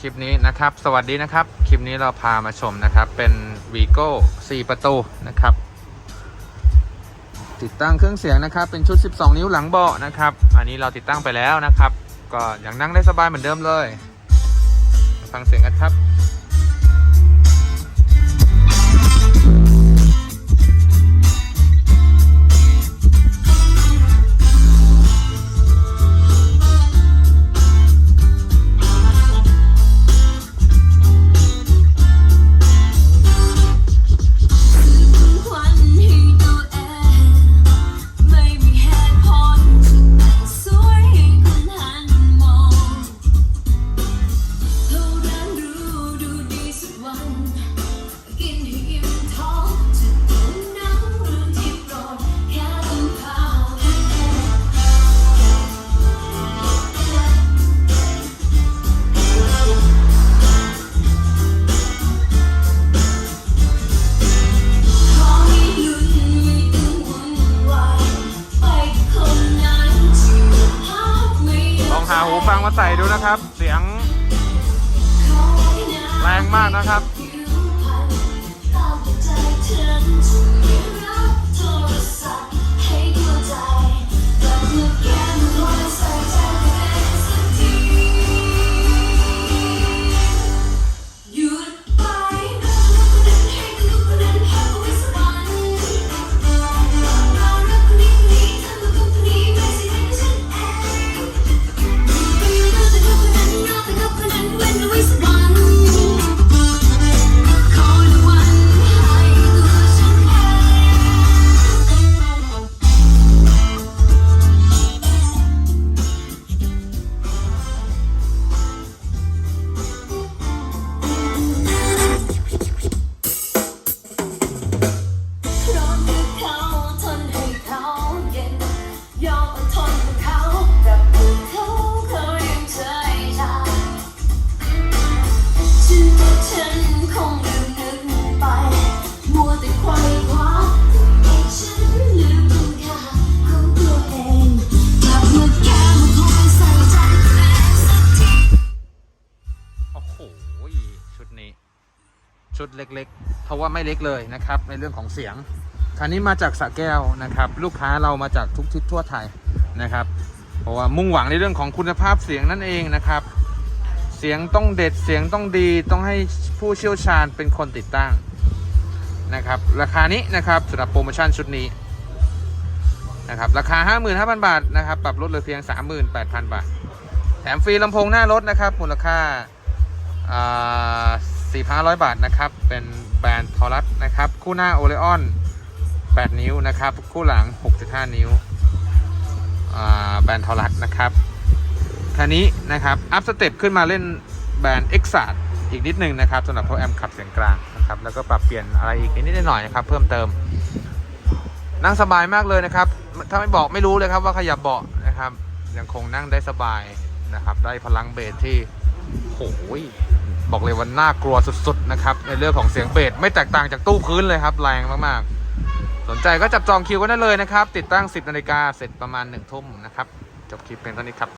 คลิปนี้นะครับ สวัสดีนะครับ คลิปนี้เราพามาชมนะครับ เป็นวีโก้4ประตูนะครับ ติดตั้งเครื่องเสียงนะครับ เป็นชุด 12 นิ้วหลังเบาะนะครับ อันนี้เราติดตั้งไปแล้วนะครับ ก็ยังนั่งได้สบายเหมือนเดิมเลย ฟังเสียงกันครับ ฟังมาใส่ดูนะครับ เสียง แรงมากนะครับ ชุดเล็กๆ เพราะว่าไม่เล็กเลยนะครับ ในเรื่องของเสียง คันนี้มาจากสระแก้วนะครับ ลูกค้าเรามาจากทุกทิศทั่วไทยนะครับ เพราะว่ามุ่งหวังในเรื่องของคุณภาพเสียงนั่นเองนะครับ เสียงต้องเด็ดเสียงต้องดีต้องให้ผู้เชี่ยวชาญเป็นคนติดตั้งนะครับ ราคานี้นะครับสำหรับโปรโมชั่นชุดนี้นะครับราคา 55,000 บาทนะครับปรับลดเหลือเพียง 38,000 บาท แถมฟรีลำโพงหน้ารถนะครับมูลค่า 4,500 บาทนะครับ เป็นแบรนด์ทอรัสนะครับ คู่หน้าโอเลออน8 นิ้วนะครับ คู่หลัง 6.5 นิ้วอ่าแบรนด์ทอรัสนะครับคันนี้นะครับ อัพสเต็ปขึ้นมาเล่นแบรนด์ e x a t อีกนิดหนึ่งนะครับสำหรับพวกแอมขับเสียงกลางนะครับแล้วก็ปรับเปลี่ยนอะไรอีกนิดหน่อยนะครับ เพิ่มเติม นั่งสบายมากเลยนะครับ ถ้าไม่บอกไม่รู้เลยครับว่าขยับเบาะนะครับ ยังคงนั่งได้สบายนะครับ ได้พลังเบสที่โอ้ย บอกเลยว่าน่ากลัวสุดๆนะครับในเรื่องของเสียงเบสไม่แตกต่างจากตู้พื้นเลยครับแรงมากๆ สนใจก็จับจองคิวกันได้เลยนะครับ ติดตั้ง 10นาฬิกาเสร็จประมาณ1ทุ่มนะครับจบคลิปเป็นเท่านี้ครับ